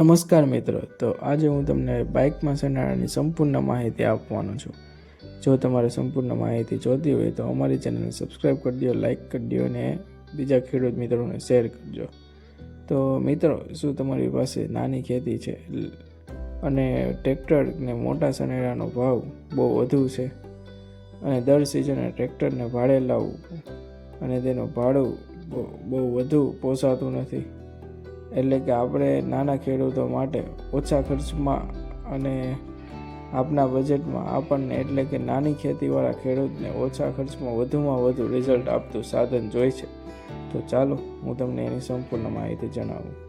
નમસ્કાર મિત્રો. તો આજે હું તમને બાઇકમાં સનાડાની સંપૂર્ણ માહિતી આપવાનો છું. જો તમારે સંપૂર્ણ માહિતી જોતી હોય તો અમારી ચેનલને સબસ્ક્રાઈબ કરી દો, લાઇક કરી દો અને બીજા ખેડૂત મિત્રોને શેર કરજો તો મિત્રો, શું તમારી પાસે નાની ખેતી છે? અને ટ્રેક્ટર ને મોટા સનેડાનો ભાવ બહુ વધુ છે? અને દર સિઝને ટ્રેક્ટરને ભાડે લાવવું અને તેનું ભાડું બહુ વધુ પોસાતું નથી? એટલે કે આપણે નાના ખેડૂતો માટે ઓછા ખર્ચમાં અને આપના બજેટમાં આપણને એટલે કે નાની ખેતીવાળા ખેડૂતને ઓછા ખર્ચમાં વધુમાં વધુ રિઝલ્ટ આપતું સાધન જોઈ છે. તો ચાલો હું તમને એની સંપૂર્ણ માહિતી જણાવું.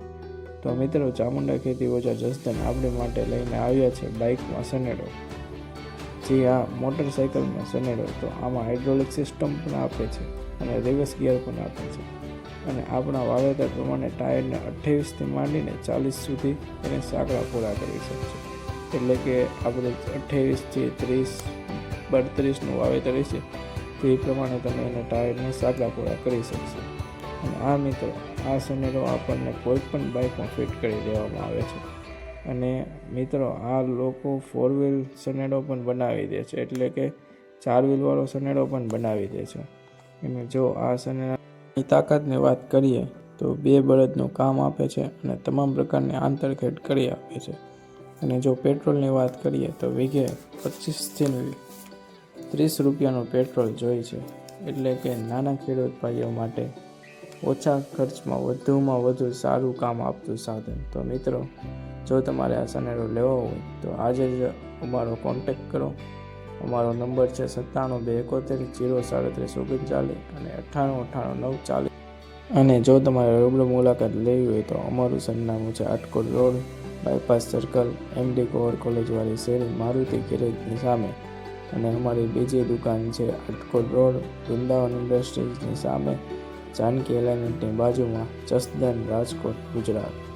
તો મિત્રો, ચામુંડા ખેતી ઓછા જસદન આપણી માટે લઈને આવ્યા છે બાઇકમાં સનેડો. જી હા મોટરસાઇકલમાં સનેડો તો આમાં હાઇડ્રોલિક સિસ્ટમ પણ આપે છે અને રિવર્સ ગિયર પણ આપે છે. અને આપણા વાવેતર પ્રમાણે ટાયરને અઠ્ઠાવીસથી માંડીને ચાલીસ સુધી એને સાંકળા પૂરા કરી શકશે એટલે કે આપણે અઠ્ઠાવીસથી ત્રીસ, બત્રીસનું વાવેતર હશે, તે પ્રમાણે તમે એને ટાયરને સાંકળા પૂરા કરી શકશો. અને આ મિત્રો, આ સનેડો આપણને કોઈ પણ બાઇકમાં ફિટ કરી દેવામાં આવે છે. અને મિત્રો, આ લોકો ફોર વ્હીલ સનેડો પણ બનાવી દે છે. એટલે કે ચાર વ્હીલવાળો સનેડો પણ બનાવી દે છે. અને જો આ સનેડા ની તાકાતની વાત કરીએ તો બે બળદનું કામ આપે છે અને તમામ પ્રકારની આંતરખેડ કરી આપે છે. અને જો પેટ્રોલની વાત કરીએ તો વીઘે પચીસથી ત્રીસ રૂપિયાનું પેટ્રોલ જોઈએ છે. એટલે કે નાના ખેડૂત ભાઈઓ માટે ઓછા ખર્ચમાં વધુમાં વધુ સારું કામ આપતું સાધન. તો મિત્રો, જો તમારે આ સનેડો લેવો હોય તો આજે જ અમારો કોન્ટેક્ટ કરો. અમારો નંબર છે સત્તાણું બે એકોતેર જીરો સાડત્રીસ ઓગણચાલીસ અને અઠ્ઠાણું અઠ્ઠાણું નવ ચાલીસ. અને જો તમારે રૂબરૂ મુલાકાત લેવી હોય તો અમારું સરનામું છે Atkot road, bypass circle, MD કોવર કોલેજવાળી શેરી મારુતિ ગેરેજની સામે. અને અમારી બીજી દુકાન છે આટકોટ રોડ, વૃંદાવન ઇન્ડસ્ટ્રીઝની સામે, જાનકી એલાઇનમેન્ટની બાજુમાં જસદન રાજકોટ, ગુજરાત.